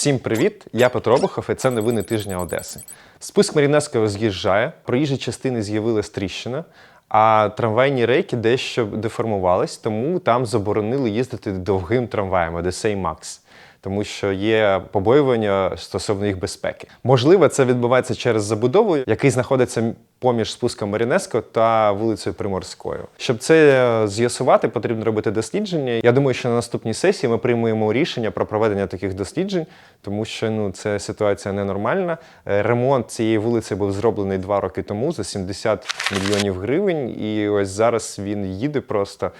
Всім привіт! Я Петро Обухов, і це новини тижня Одеси. Спуск Марінецького з'їжджає, проїжджі частини з'явилась тріщина, а трамвайні рейки дещо деформувались, тому там заборонили їздити довгим трамваєм Одесей Макс. Тому що є побоювання стосовно їх безпеки. Можливо, це відбувається через забудову, який знаходиться поміж спуском Марінеско та вулицею Приморською. Щоб це з'ясувати, потрібно робити дослідження. Я думаю, що на наступній сесії ми приймемо рішення про проведення таких досліджень, тому що ну це ситуація ненормальна. Е, Ремонт цієї вулиці був зроблений два роки тому за 70 мільйонів гривень, і ось зараз він їде просто.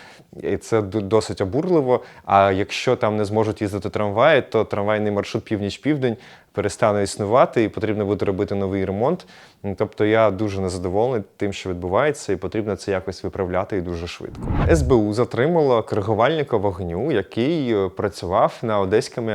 І це досить обурливо. А якщо там не зможуть їздити трамваї, то трамвайний маршрут північ-південь перестане існувати, і потрібно буде робити новий ремонт. Ну, Тобто я дуже незадоволений тим, що відбувається, і потрібно це якось виправляти і дуже швидко. СБУ затримало коригувальника вогню, який е, працював на одеському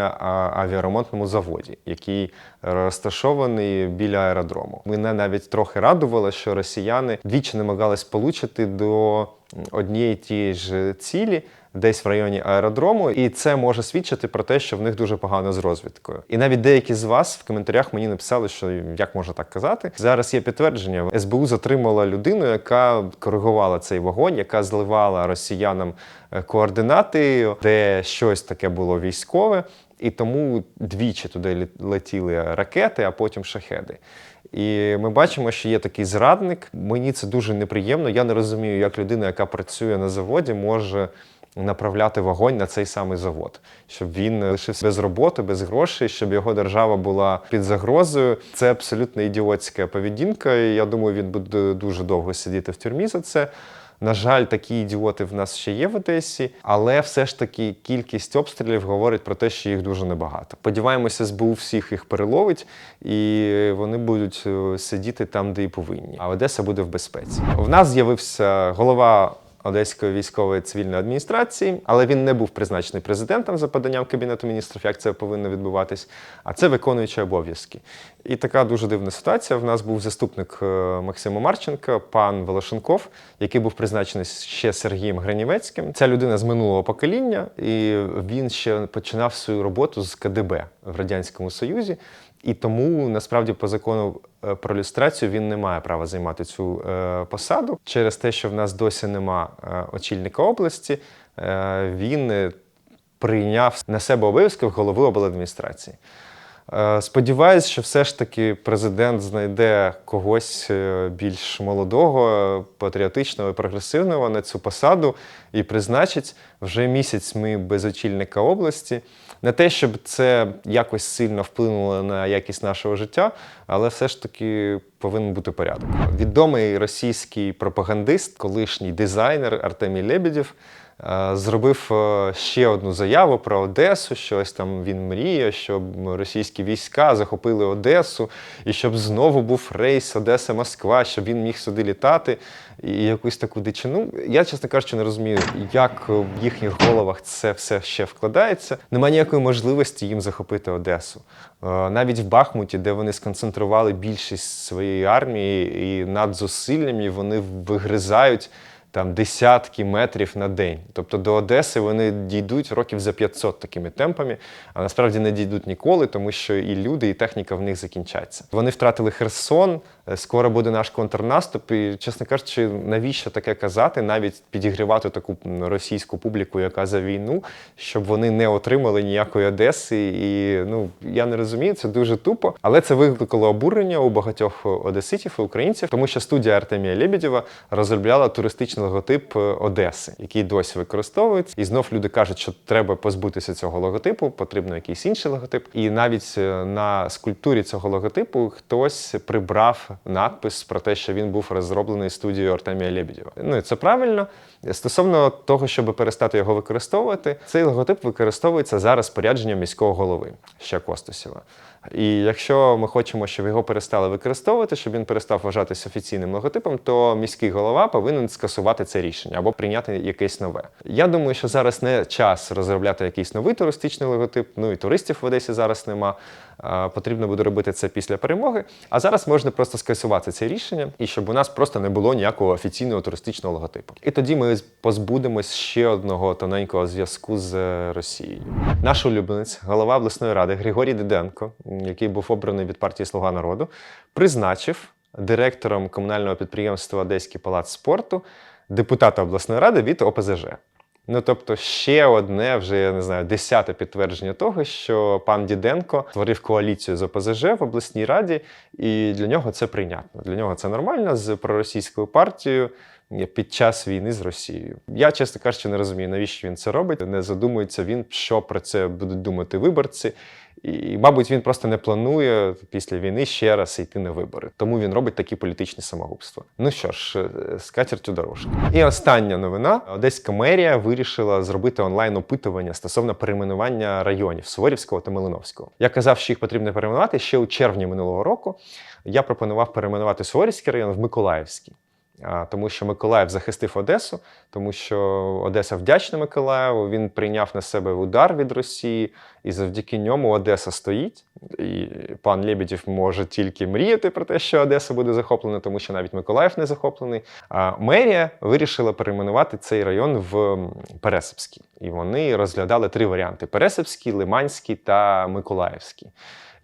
авіаремонтному заводі, який розташований біля аеродрому. Мене навіть трохи радувало, що росіяни двічі намагались получити до однієї тієї ж цілі. Десь в районі аеродрому, і це може свідчити про те, що в них дуже погано з розвідкою. І навіть деякі з вас в коментарях мені написали, що як можна так казати. Зараз є підтвердження. СБУ затримала людину, яка коригувала цей вогонь, яка зливала росіянам е, координати, де щось таке було військове, і тому двічі туди летіли ракети, а потім шахеди. І ми бачимо, що є такий зрадник. Мені це дуже неприємно. Я не розумію, як людина, яка працює на заводі, може направляти вогонь на цей самий завод, щоб він лишився без роботи, без грошей, щоб його держава була під загрозою. Це абсолютно ідіотська поведінка. і Я думаю, він буде дуже довго сидіти в тюрмі за це. На жаль, такі ідіоти в нас ще є в Одесі, але все ж таки кількість обстрілів говорить про те, що їх дуже небагато. Сподіваємося, СБУ всіх їх переловить, і вони будуть е, сидіти там, де і повинні. А Одеса буде в безпеці. В нас з'явився голова. Одеської військової цивільної адміністрації, але він не був призначений президентом за поданням Кабінету міністрів, як це повинно відбуватись, а це виконуючий обов'язки. І така дуже дивна ситуація. В нас був заступник е, Максима Марченка, пан Волошенков, який був призначений ще Сергієм Гранівецьким. Ця людина з минулого покоління, і він ще починав свою роботу з КДБ в Радянському Союзі. І тому насправді по закону е, про люстрацію він не має права займати цю е, посаду. Через те, що в нас досі нема е, очільника області, він прийняв на себе обов'язки голови обладміністрації. Сподіваюсь, що все ж таки президент знайде когось більш молодого, патріотичного і прогресивного на цю посаду і призначить вже місяць. Ми без очільника області. Не те, щоб це якось сильно вплинуло на якість нашого життя, але все ж таки повинен бути порядок. Відомий російський пропагандист, колишній дизайнер Артемій Лебедєв е, зробив е, ще одну заяву про Одесу. що ось там він мріє, щоб російські війська захопили Одесу, і щоб знову був рейс Одеса-Москва, щоб він міг сюди літати. І якусь таку дичину. Я, чесно кажучи, не розумію, як в їхніх головах це все ще вкладається. Немає ніякої можливості їм захопити Одесу. Е, Навіть в Бахмуті, де вони сконцентрували більшість своєї армії, і над зусиллями вони вигризають там десятки метрів на день. Тобто до Одеси вони дійдуть років за 500 такими темпами, а насправді не дійдуть ніколи, тому що і люди, і техніка в них закінчаться. Вони втратили Херсон, е, скоро буде наш контрнаступ. І, чесно кажучи, навіщо таке казати, навіть підігрівати таку російську публіку, яка за війну, щоб вони не отримали ніякої Одеси. І ну я не розумію, це дуже тупо. Але це викликало обурення у багатьох одеситів і українців, тому що студія Артемія Лебедєва розробляла туристичний логотип е, Одеси, який досі використовується. І знов люди кажуть, що треба позбутися цього логотипу, потрібно якийсь інший логотип. І навіть е, на скульптурі цього логотипу хтось прибрав надпис про те, що він був розроблений студією Артемія Лебедєва. Ну і це правильно. Стосовно того, щоб перестати його використовувати, цей логотип використовується за розпорядженням міського голови ще Костусєва. І якщо ми хочемо, щоб його перестали використовувати, щоб він перестав вважатися офіційним логотипом, то міський голова повинен скасувати. Скасувати це рішення або прийняти якесь нове. Я думаю, що зараз не час розробляти якийсь новий туристичний логотип. Ну і туристів в Одесі зараз нема. Потрібно буде робити це після перемоги. А зараз можна просто скасувати це рішення, і щоб у нас просто не було ніякого офіційного туристичного логотипу. І тоді ми позбудемось ще одного тоненького зв'язку з е, Росією. Наш улюбленець, голова обласної ради Григорій Диденко, який був обраний від партії Слуга народу, призначив директором комунального підприємства Одеський палац спорту депутата обласної ради від ОПЗЖ. Ну, тобто, ще одне, вже я не знаю, десяте підтвердження того, що пан Діденко створив коаліцію з ОПЗЖ в обласній раді, і для нього це прийнятно. Для нього це нормально з проросійською партією під час війни з Росією. Я, чесно кажучи, не розумію, навіщо він це робить. Не задумується він, що про це будуть думати виборці. І, мабуть, він просто не планує після війни ще раз йти на вибори. Тому він робить такі політичні самогубства. Ну що ж, е, з катертю дорожки. І остання новина: Одеська мерія вирішила зробити онлайн опитування стосовно перейменування районів Суворівського та Малиновського. Я казав, що їх потрібно перейменувати ще у червні минулого року. Я пропонував перейменувати Суворівський район в Миколаївський. Тому що Миколаїв захистив Одесу, тому що Одеса вдячна Миколаєву. Він прийняв на себе удар від Росії, і завдяки ньому Одеса стоїть. І пан Лебедєв може тільки мріяти про те, що Одеса буде захоплена, тому що навіть Миколаїв не захоплений. А мерія вирішила перейменувати цей район в Пересипський. І вони розглядали три варіанти: Пересипський, Лиманський та Миколаївський.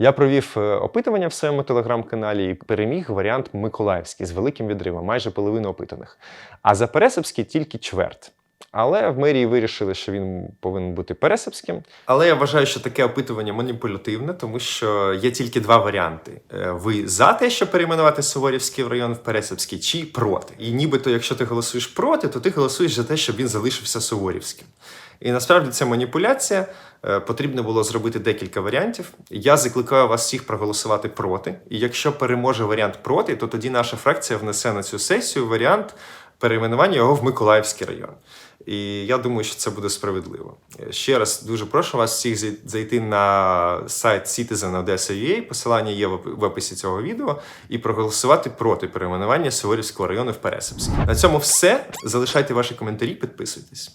Я провів е, опитування в своєму телеграм-каналі і переміг варіант Миколаївський з великим відривом, майже половину опитаних. А за Пересипський тільки чверть. Але в мерії вирішили, що він повинен бути пересипським. Але я вважаю, що таке опитування маніпулятивне, тому що є тільки два варіанти: Е, ви за те, щоб перейменувати Суворівський район в Пересипський, чи проти. І нібито, якщо ти голосуєш проти, то ти голосуєш за те, щоб він залишився Суворівським. І насправді це маніпуляція. Е, Потрібно було зробити декілька варіантів. Я закликаю вас всіх проголосувати проти. І якщо переможе варіант проти, то тоді наша фракція внесе на цю сесію варіант перейменування його в Миколаївський район. І я думаю, що це буде справедливо. Е, Ще раз дуже прошу вас всіх зай- зайти на сайт Citizen Odessa.ua, посилання є в описі цього відео, і проголосувати проти перейменування Суворівського району в Пересипський. На цьому все. Залишайте ваші коментарі, підписуйтесь.